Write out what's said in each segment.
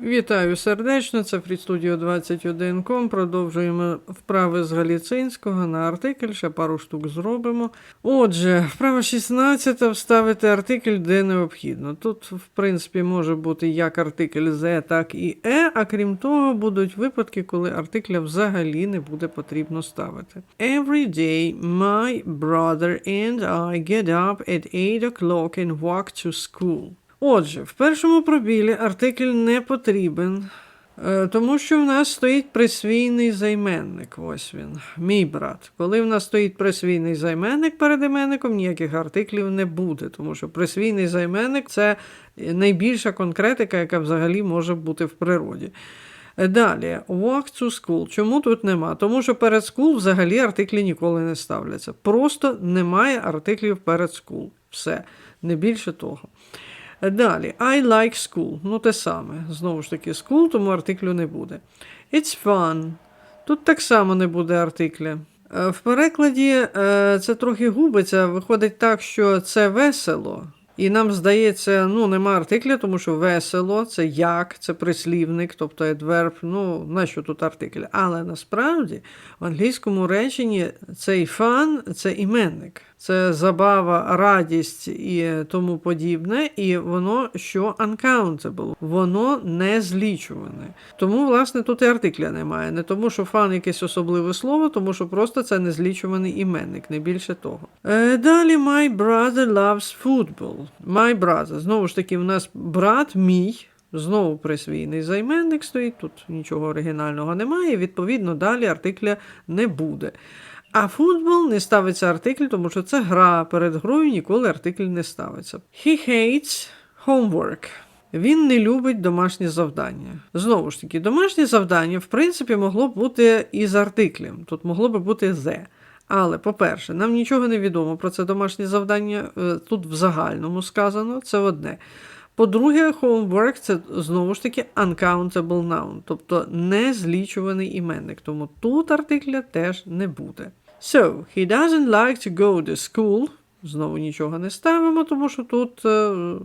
Вітаю сердечно, це Фрідстудіо 21.com. Продовжуємо вправи з галіцинського на артикль, ще пару штук зробимо. Отже, вправа 16 вставити артикль, де необхідно. Тут, в принципі, може бути як артикль «зе», так і е, а крім того, будуть випадки, коли артикля взагалі не буде потрібно ставити. Every day my brother and I get up at 8 o'clock and walk to school. Отже, в першому пробілі артикль не потрібен, е, тому що в нас стоїть присвійний займенник. Ось він, мій брат. Коли в нас стоїть присвійний займенник перед іменником, ніяких артиклів не буде, тому що присвійний займенник це найбільша конкретика, яка взагалі може бути в природі. Далі, walk to school. Чому тут нема? Тому що перед school взагалі артиклі ніколи не ставляться. Просто немає артиклів перед school. Все, не більше того. Далі, I like school. Ну, те саме. Знову ж таки, school, тому артиклю не буде. It's fun. Тут так само не буде артикля. Е, В перекладі е, це трохи губиться. Виходить так, що це весело. І нам здається, ну, нема артикля, тому що весело, це як, це прислівник, тобто adverb, ну, нащо тут артикль? Але насправді в англійському реченні цей фан це іменник, це забава, радість і тому подібне, і воно що uncountable, воно не злічуване. Тому, власне, тут і артикля немає. Не тому, що фан якесь особливе слово, тому що просто це незлічуваний іменник, не більше того. Е, далі my brother loves football. My brother. Знову ж таки, в нас брат мій. Знову присвійний займенник стоїть, тут нічого оригінального немає, відповідно, далі артикля не буде. А футбол не ставиться артикль, тому що це гра. Перед грою ніколи артикль не ставиться. He hates homework. Він не любить домашні завдання. Знову ж таки, домашнє завдання, в принципі, могло б бути з артиклем. Тут могло би бути «the». Але, по-перше, нам нічого не відомо про це домашнє завдання. е, Тут в загальному сказано, це одне. По-друге, homework це знову ж таки uncountable noun, тобто незлічуваний іменник. Тому тут артикля теж не буде. So, he doesn't like to go to school. Знову нічого не ставимо, тому що тут е,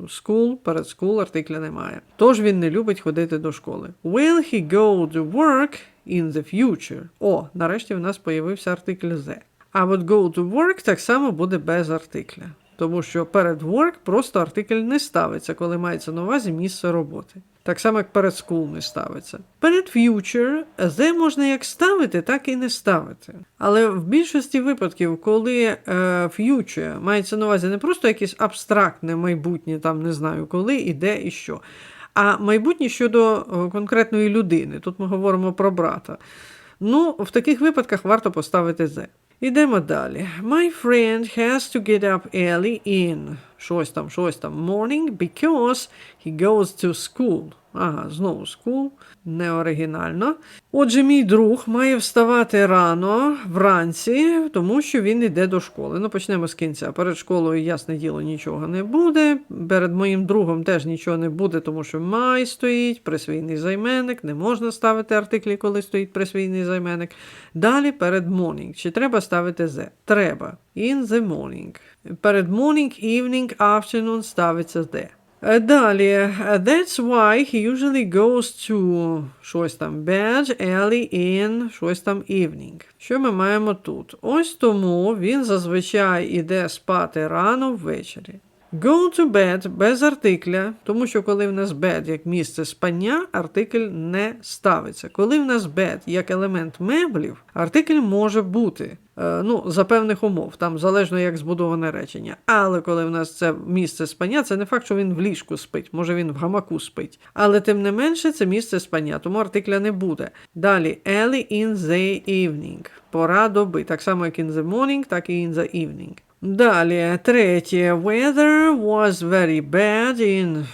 school, перед school артикля немає. Тож він не любить ходити до школи. Will he go to work in the future? О, нарешті в нас появився артикль the. А от go to work так само буде без артикля. Тому що перед work просто артикль не ставиться, коли мається на увазі місце роботи. Так само, як перед school не ставиться. Перед future the можна як ставити, так і не ставити. Але в більшості випадків, коли е, future мається на увазі не просто якесь абстрактне майбутнє, там не знаю коли, і де і що, а майбутнє щодо е, конкретної людини. Тут ми говоримо про брата. Ну, в таких випадках варто поставити the. Ідемо далі. My friend has to get up early in щось там, щось там morning because he goes to school. Ага, знову school, не оригінально. Отже, мій друг має вставати рано вранці, тому що він йде до школи. Ну, почнемо з кінця. Перед школою, ясне діло, нічого не буде. Перед моїм другом теж нічого не буде, тому що май стоїть, присвійний займенник, не можна ставити артиклі, коли стоїть присвійний займенник. Далі перед morning. Чи треба ставити the? Треба. In the morning. Перед morning, evening, afternoon ставиться the. Е, Далі, that's why he usually goes to щось там bed early in щось там evening. Що ми маємо тут? Ось тому він зазвичай іде спати рано ввечері. Go to bed без артикля, тому що коли в нас bed як місце спання, артикль не ставиться. Коли в нас bed як елемент меблів, артикль може бути. Е, Ну, за певних умов, там залежно як збудоване речення. Але коли в нас це місце спання, це не факт, що він в ліжку спить, може він в гамаку спить. Але тим не менше це місце спання, тому артикля не буде. Далі early in the evening. Пора доби. Так само, як in the morning, так і in the evening. Далі, третє. Weather was very bad in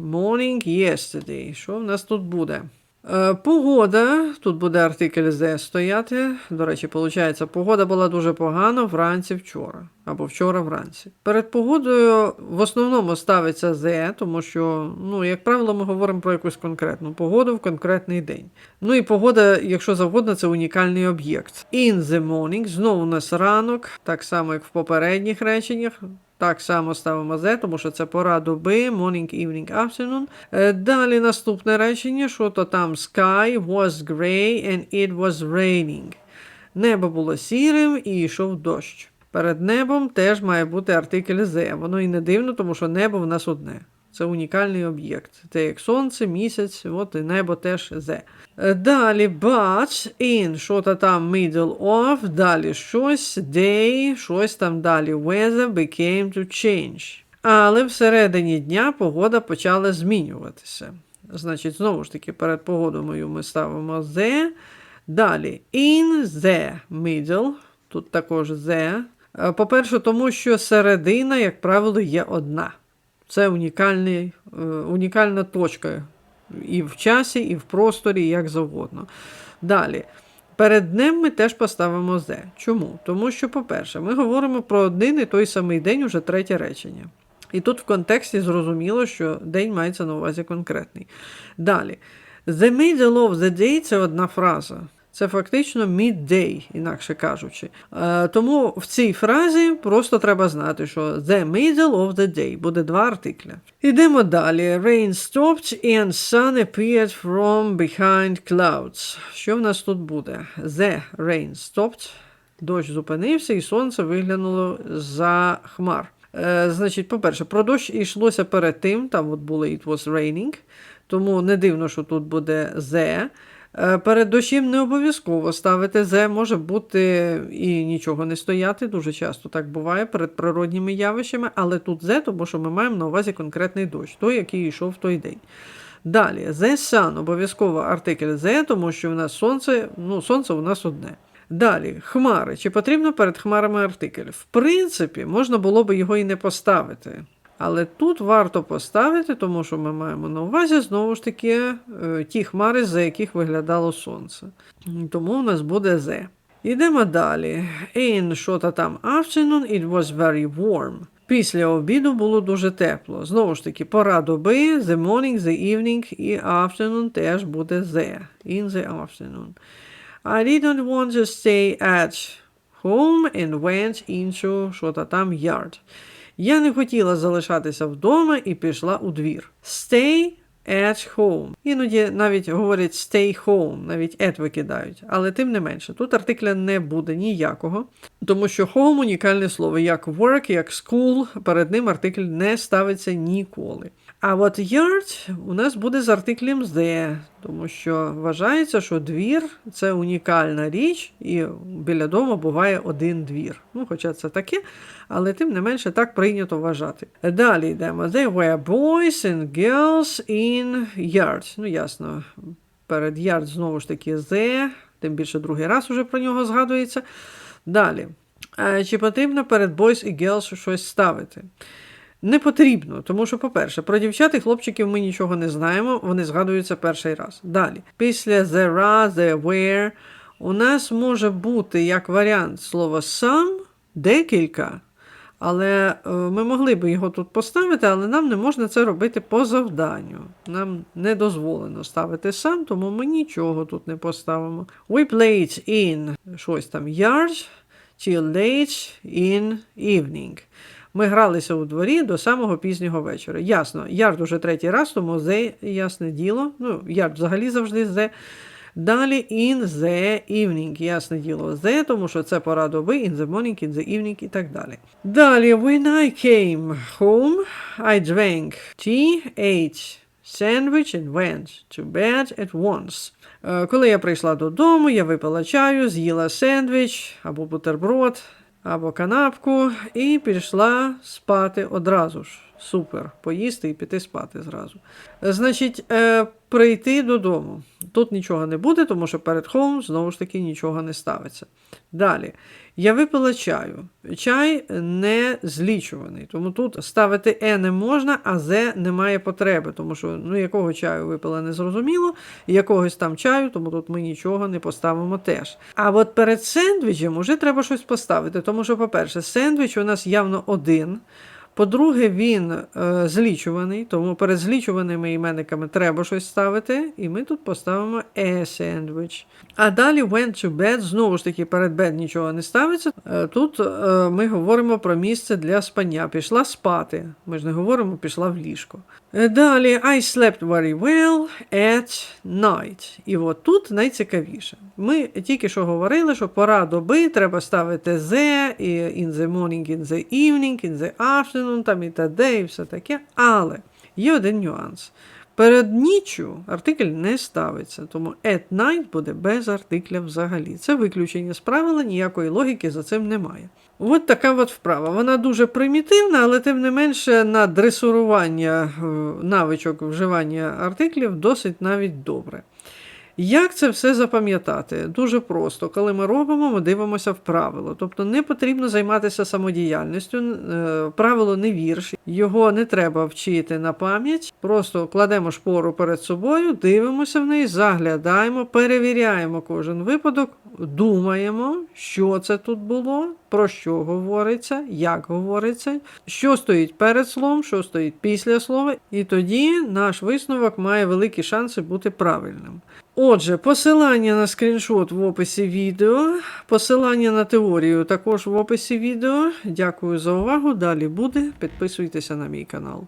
morning yesterday. Що в нас тут буде? Е, Погода, тут буде артикль «the» стояти. До речі, виходить, погода була дуже погана вранці вчора, або вчора вранці. Перед погодою в основному ставиться «the», тому що, ну, як правило, ми говоримо про якусь конкретну погоду в конкретний день. Ну і погода, якщо завгодно, це унікальний об'єкт. In the morning, знову у нас ранок, так само, як в попередніх реченнях. Так само ставимо Z, тому що це пора доби, morning, evening, afternoon. Е, Далі наступне речення, що то там sky was grey and it was raining. Небо було сірим і йшов дощ. Перед небом теж має бути артикль «the». Воно і не дивно, тому що небо в нас одне. Це унікальний об'єкт. Це як сонце, місяць, от і небо теж «the». Е, Далі but, in, що то там middle of, далі щось, day, щось там далі weather became to change. Але всередині дня погода почала змінюватися. Значить, знову ж таки, перед погодою ми ставимо the. Далі in the middle, тут також the. По-перше, тому що середина, як правило, є одна. Це унікальний, е, унікальна точка і в часі, і в просторі, як завгодно. Далі. Перед днем ми теж поставимо «the». Чому? Тому що, по-перше, ми говоримо про один і той самий день, уже третє речення. І тут в контексті зрозуміло, що день мається на увазі конкретний. Далі. The middle of the day це одна фраза. Це фактично midday, інакше кажучи. Е, тому в цій фразі просто треба знати, що the middle of the day буде два артикля. Ідемо далі. Rain stopped and sun appeared from behind clouds. Що в нас тут буде? The rain stopped. Дощ зупинився, і сонце виглянуло за хмар. Е, значить, по-перше, про дощ йшлося перед тим, там от було it was raining, тому не дивно, що тут буде the. Перед дощем не обов'язково ставити «the», може бути і нічого не стояти. Дуже часто так буває перед природніми явищами, але тут «the», тому що ми маємо на увазі конкретний дощ, той, який йшов в той день. Далі, the sun, обов'язково артикль «the», тому що в нас сонце, ну, сонце у нас одне. Далі, хмари. Чи потрібно перед хмарами артикль? В принципі, можна було би його і не поставити. Але тут варто поставити, тому що ми маємо на увазі знову ж таки е, ті хмари, за яких виглядало сонце. Тому у нас буде «the». Йдемо далі. In що там afternoon, it was very warm. Після обіду було дуже тепло. Знову ж таки, пора доби, the morning, the evening і afternoon теж буде the. In the afternoon. I didn't want to stay at home and went into що то там yard. Я не хотіла залишатися вдома і пішла у двір. Stay at home. Іноді навіть говорять stay home, навіть at викидають. Але тим не менше, тут артикля не буде ніякого, тому що home унікальне слово, як work, як school, перед ним артикль не ставиться ніколи. А от yard у нас буде з артиклем the, тому що вважається, що двір це унікальна річ, і біля дому буває один двір. Ну, хоча це таке, але тим не менше так прийнято вважати. Далі йдемо. There were boys and girls in yard. Ну, ясно, перед yard знову ж таки the, тим більше другий раз уже про нього згадується. Далі. Е, Чи потрібно перед boys і girls щось ставити? Не потрібно, тому що, по-перше, про дівчат і хлопчиків ми нічого не знаємо, вони згадуються перший раз. Далі, після there are, there were, у нас може бути як варіант слова some, декілька, але е, ми могли би його тут поставити, але нам не можна це робити по завданню. Нам не дозволено ставити сам, тому ми нічого тут не поставимо. We played in щось там yard till late in evening. Ми гралися у дворі до самого пізнього вечора. Ясно, ярд уже третій раз, тому the, ясне діло. Ну, ярд взагалі завжди the. Далі in the evening, ясне діло, the, тому що це пора доби, in the morning, in the evening і так далі. Далі, when I came home, I drank tea, ate sandwich and went to bed at once. Е, Коли я прийшла додому, я випила чаю, з'їла сендвіч або бутерброд, або канапку і пішла спати одразу ж. Супер. Поїсти і піти спати зразу. Значить, е, прийти додому. Тут нічого не буде, тому що перед home знову ж таки нічого не ставиться. Далі. Я випила чаю. Чай не злічуваний, тому тут ставити е не можна, а зе немає потреби, тому що ну, якого чаю випила незрозуміло, і якогось там чаю, тому тут ми нічого не поставимо теж. А от перед сендвічем уже треба щось поставити, тому що, по-перше, сендвіч у нас явно один. По-друге, він е, злічуваний, тому перед злічуваними іменниками треба щось ставити, і ми тут поставимо a sandwich. А далі went to bed, знову ж таки, перед bed нічого не ставиться. Е, Тут е, ми говоримо про місце для спання. Пішла спати. Ми ж не говоримо, пішла в ліжко. Е, Далі I slept very well at night. І от тут найцікавіше. Ми тільки що говорили, що пора доби треба ставити the, in the morning, in the evening, in the afternoon, там і т.д. і все таке. Але є один нюанс. Перед ніччю артикль не ставиться, тому at night буде без артикля взагалі. Це виключення з правила, ніякої логіки за цим немає. От така от вправа. Вона дуже примітивна, але тим не менше на дресурування е, навичок вживання артиклів досить навіть добре. Як це все запам'ятати? Дуже просто. Коли ми робимо, ми дивимося в правило. Тобто не потрібно займатися самодіяльністю. Е, Правило не вірш, його не треба вчити на пам'ять. Просто кладемо шпору перед собою, дивимося в неї, заглядаємо, перевіряємо кожен випадок, думаємо, що це тут було, про що говориться, як говориться, що стоїть перед словом, що стоїть після слова, і тоді наш висновок має великі шанси бути правильним. Отже, посилання на скріншот в описі відео, посилання на теорію також в описі відео. Дякую за увагу. Далі буде. Підписуйтеся на мій канал.